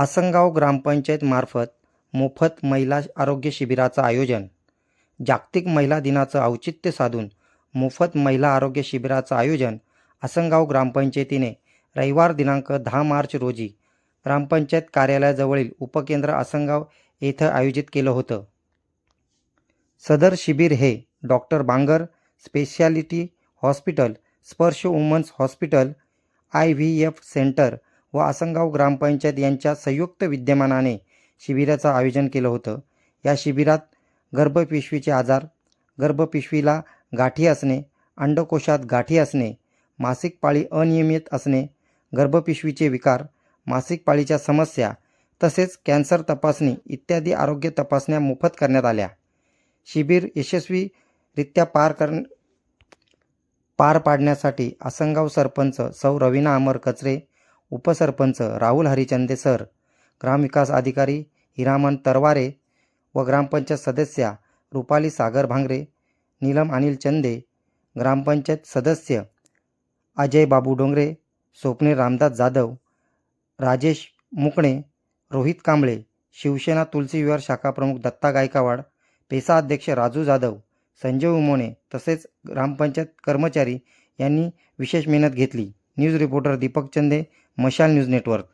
आसनगाव ग्रामपंचायतमार्फत मोफत महिला आरोग्य शिबिराचं आयोजन. जागतिक महिला दिनाचं औचित्य साधून मोफत महिला आरोग्य शिबिराचं आयोजन आसनगाव ग्रामपंचायतीने रविवार दिनांक दहा मार्च रोजी ग्रामपंचायत कार्यालयाजवळील उपकेंद्र आसनगाव येथे आयोजित केलं होतं. सदर शिबिर हे doctor Bangar speciality hospital Sparsh women's hospital I V F centre व आसनगाव ग्रामपंचायत यांच्या संयुक्त विद्यमानाने शिबिराचं आयोजन केलं होतं. या शिबिरात गर्भपिशवीचे आजार गर्भपिशवीला गाठी असणे अंडकोशात गाठी असणे मासिक पाळी अनियमित असणे गर्भपिशवीचे विकार मासिक पाळीच्या समस्या तसेच कॅन्सर तपासणी इत्यादी आरोग्य तपासण्या मोफत करण्यात आल्या. शिबिर यशस्वीरित्या पार कर पार पाडण्यासाठी आसनगाव सरपंच सौ रवीना अमर कचरे उपसरपंच राहुल हरिचंदे सर ग्रामविकास अधिकारी हिरामन तरवारे व ग्रामपंचायत सदस्या रुपाली सागर भांगरे नीलम अनिल चंदे ग्रामपंचायत सदस्य अजय बाबू डोंगरे स्वप्ने रामदास जाधव राजेश मुकणे रोहित कांबळे शिवसेना तुलसी विहार शाखाप्रमुख दत्ता गायकवाड पेसा अध्यक्ष राजू जाधव संजय उमोने तसेच ग्रामपंचायत कर्मचारी यांनी विशेष मेहनत घेतली. न्यूज रिपोर्टर दीपक चंदे मशाल न्यूज नेटवर्क.